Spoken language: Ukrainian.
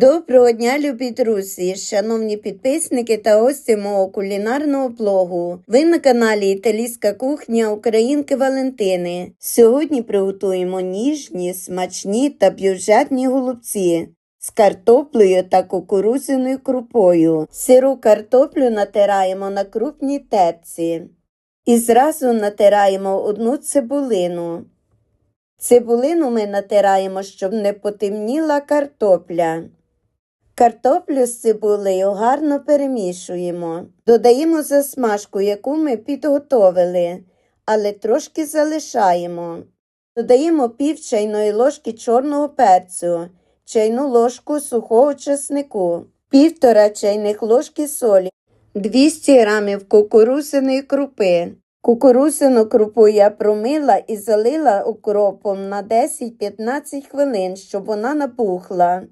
Доброго дня, любі друзі, шановні підписники та гості мого кулінарного блогу. Ви на каналі Італійська кухня Українки Валентини. Сьогодні приготуємо ніжні, смачні та бюджетні голубці з картоплею та кукурудзяною крупою. Сиру картоплю натираємо на крупній терці. І зразу натираємо одну цибулину. Цибулину ми натираємо, щоб не потемніла картопля. Картоплю з цибулею гарно перемішуємо. Додаємо засмажку, яку ми підготовили, але трошки залишаємо. Додаємо пів чайної ложки чорного перцю, чайну ложку сухого чеснику, півтора чайних ложки солі, 200 грамів кукурузяної крупи. Кукурузяну крупу я промила і залила укропом на 10-15 хвилин, щоб вона набухла.